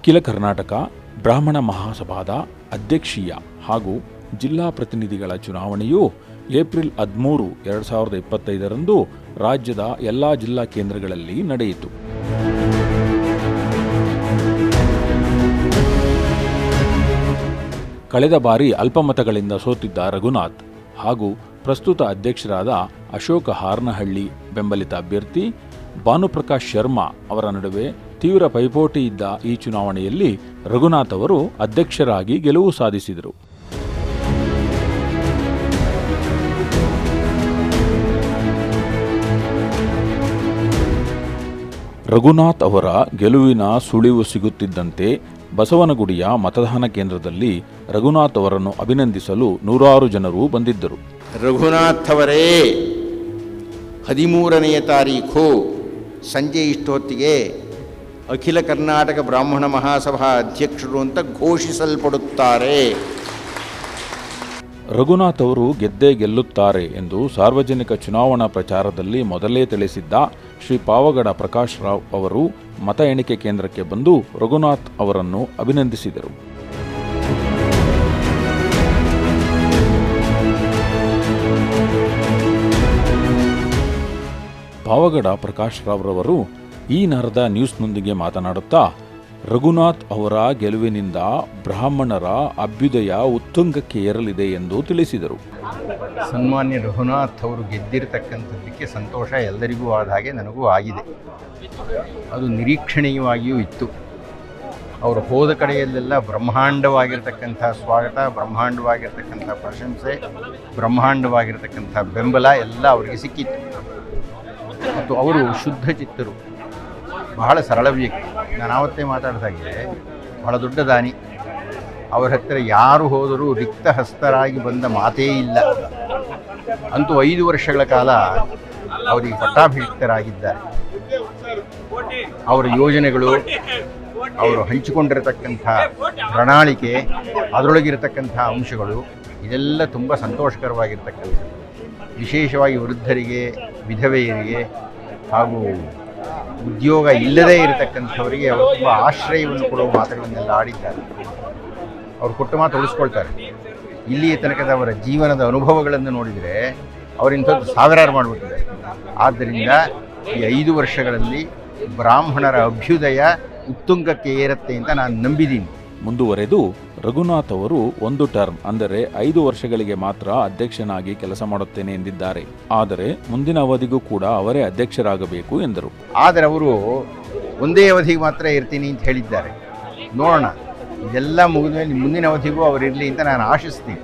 ಅಖಿಲ ಕರ್ನಾಟಕ, ಬ್ರಾಹ್ಮಣ ಮಹಾಸಭಾದ ಅಧ್ಯಕ್ಷೀಯ ಹಾಗೂ ಜಿಲ್ಲಾ ಪ್ರತಿನಿಧಿಗಳ ಚುನಾವಣೆಯು ಏಪ್ರಿಲ್ ಹದಿಮೂರು, ಎರಡು ಸಾವಿರದ ಇಪ್ಪತ್ತೈದರಂದು ರಾಜ್ಯದ ಎಲ್ಲ ಜಿಲ್ಲಾ ಕೇಂದ್ರಗಳಲ್ಲಿ ನಡೆಯಿತು. ಕಳೆದ ಬಾರಿ ಅಲ್ಪಮತಗಳಿಂದ ಸೋತಿದ್ದ ರಘುನಾಥ್ ಹಾಗೂ ಪ್ರಸ್ತುತ ಅಧ್ಯಕ್ಷರಾದ ಅಶೋಕ ಹಾರ್ನಹಳ್ಳಿ ಬೆಂಬಲಿತ ಅಭ್ಯರ್ಥಿ ಭಾನುಪ್ರಕಾಶ್ ಶರ್ಮಾ ಅವರ ನಡುವೆ ತೀವ್ರ ಪೈಪೋಟಿ ಇದ್ದ ಈ ಚುನಾವಣೆಯಲ್ಲಿ ರಘುನಾಥ್ ಅವರು ಅಧ್ಯಕ್ಷರಾಗಿ ಗೆಲುವು ಸಾಧಿಸಿದರು. ರಘುನಾಥ್ ಅವರ ಗೆಲುವಿನ ಸುಳಿವು ಸಿಗುತ್ತಿದ್ದಂತೆ ಬಸವನಗುಡಿಯ ಮತದಾನ ಕೇಂದ್ರದಲ್ಲಿ ರಘುನಾಥ್ ಅವರನ್ನು ಅಭಿನಂದಿಸಲು ನೂರಾರು ಜನರು ಬಂದಿದ್ದರು. ರಘುನಾಥ್ ಅವರೇ, ಹದಿಮೂರನೆಯ ತಾರೀಖು ಸಂಜೆ ಇಷ್ಟೊತ್ತಿಗೆ ಅಖಿಲ ಕರ್ನಾಟಕ ಬ್ರಾಹ್ಮಣ ಮಹಾಸಭಾ ಅಧ್ಯಕ್ಷರು ಅಂತ ಘೋಷಿಸಲ್ಪಡುತ್ತಾರೆ. ರಘುನಾಥ್ ಅವರು ಗೆದ್ದೇ ಗೆಲ್ಲುತ್ತಾರೆ ಎಂದು ಸಾರ್ವಜನಿಕ ಚುನಾವಣಾ ಪ್ರಚಾರದಲ್ಲಿ ಮೊದಲೇ ತಿಳಿಸಿದ್ದ ಶ್ರೀ ಪಾವಗಡ ಪ್ರಕಾಶ್ ರಾವ್ ಅವರು ಮತ ಎಣಿಕೆ ಕೇಂದ್ರಕ್ಕೆ ಬಂದು ರಘುನಾಥ್ ಅವರನ್ನು ಅಭಿನಂದಿಸಿದರು. ಪಾವಗಡ ಪ್ರಕಾಶ್ ರಾವ್ ರವರು ಈ ನರದ ನ್ಯೂಸ್ನೊಂದಿಗೆ ಮಾತನಾಡುತ್ತಾ, ರಘುನಾಥ್ ಅವರ ಗೆಲುವಿನಿಂದ ಬ್ರಾಹ್ಮಣರ ಅಭ್ಯುದಯ ಉತ್ತುಂಗಕ್ಕೆ ಏರಲಿದೆ ಎಂದು ತಿಳಿಸಿದರು. ಸನ್ಮಾನ್ಯ ರಘುನಾಥ್ ಅವರು ಗೆದ್ದಿರತಕ್ಕಂಥದ್ದಕ್ಕೆ ಸಂತೋಷ ಎಲ್ಲರಿಗೂ ಆದ ಹಾಗೆ ನನಗೂ ಆಗಿದೆ. ಅದು ನಿರೀಕ್ಷಣೀಯವಾಗಿಯೂ ಇತ್ತು. ಅವರು ಹೋದ ಕಡೆಯಲ್ಲೆಲ್ಲ ಬ್ರಹ್ಮಾಂಡವಾಗಿರ್ತಕ್ಕಂಥ ಸ್ವಾಗತ, ಬ್ರಹ್ಮಾಂಡವಾಗಿರ್ತಕ್ಕಂಥ ಪ್ರಶಂಸೆ, ಬ್ರಹ್ಮಾಂಡವಾಗಿರ್ತಕ್ಕಂಥ ಬೆಂಬಲ ಎಲ್ಲ ಅವರಿಗೆ ಸಿಕ್ಕಿತ್ತು. ಮತ್ತು ಅವರು ಶುದ್ಧ ಚಿತ್ತರು. ಬಹಳ ಸರಳ ವ್ಯಕ್ತಿ. ನಾನು ಆವತ್ತೇ ಮಾತಾಡಿದಾಗೆ ಬಹಳ ದೊಡ್ಡ ದಾನಿ. ಅವರ ಹತ್ತಿರ ಯಾರು ಹೋದರೂ ರಿಕ್ತ ಹಸ್ತರಾಗಿ ಬಂದ ಮಾತೇ ಇಲ್ಲ. ಅಂತೂ ಐದು ವರ್ಷಗಳ ಕಾಲ ಅವರಿಗೆ ಪಟ್ಟಾಭಿಷಿಕ್ತರಾಗಿದ್ದಾರೆ. ಅವರ ಯೋಜನೆಗಳು, ಅವರು ಹಂಚಿಕೊಂಡಿರತಕ್ಕಂಥ ಪ್ರಣಾಳಿಕೆ, ಅದರೊಳಗಿರತಕ್ಕಂಥ ಅಂಶಗಳು, ಇದೆಲ್ಲ ತುಂಬ ಸಂತೋಷಕರವಾಗಿರ್ತಕ್ಕಂಥದ್ದು. ವಿಶೇಷವಾಗಿ ವೃದ್ಧರಿಗೆ, ವಿಧವೆಯರಿಗೆ ಹಾಗೂ ಉದ್ಯೋಗ ಇಲ್ಲದೇ ಇರತಕ್ಕಂಥವರಿಗೆ ಅವರು ತುಂಬ ಆಶ್ರಯವನ್ನು ಕೊಡುವ ಮಾತುಗಳನ್ನೆಲ್ಲ ಆಡಿದ್ದಾರೆ. ಅವ್ರು ಕೊಟ್ಟ ಮಾತು ಉಳಿಸ್ಕೊಳ್ತಾರೆ. ಇಲ್ಲಿಯ ತನಕದ ಅವರ ಜೀವನದ ಅನುಭವಗಳನ್ನು ನೋಡಿದರೆ ಅವರಿಂಥದ್ದು ಸಾವಿರಾರು ಮಾಡಿಬಿಟ್ಟಿದ್ದಾರೆ. ಆದ್ದರಿಂದ ಈ ಐದು ವರ್ಷಗಳಲ್ಲಿ ಬ್ರಾಹ್ಮಣರ ಅಭ್ಯುದಯ ಉತ್ತುಂಗಕ್ಕೆ ಏರುತ್ತೆ ಅಂತ ನಾನು ನಂಬಿದ್ದೀನಿ. ಮುಂದುವರೆದು ರಘುನಾಥ್ ಅವರು ಒಂದು ಟರ್ಮ್, ಅಂದರೆ ಐದು ವರ್ಷಗಳಿಗೆ ಮಾತ್ರ ಅಧ್ಯಕ್ಷನಾಗಿ ಕೆಲಸ ಮಾಡುತ್ತೇನೆ ಎಂದಿದ್ದಾರೆ. ಆದರೆ ಮುಂದಿನ ಅವಧಿಗೂ ಕೂಡ ಅವರೇ ಅಧ್ಯಕ್ಷರಾಗಬೇಕು ಎಂದರು. ಆದರೆ ಅವರು ಒಂದೇ ಅವಧಿಗೆ ಮಾತ್ರ ಇರ್ತೀನಿ ಅಂತ ಹೇಳಿದ್ದಾರೆ. ನೋಡೋಣ, ಇದೆಲ್ಲ ಮುಗಿದ ಮೇಲೆ ಮುಂದಿನ ಅವಧಿಗೂ ಅವರು ಇರಲಿ ಅಂತ ನಾನು ಆಶಿಸ್ತೀನಿ.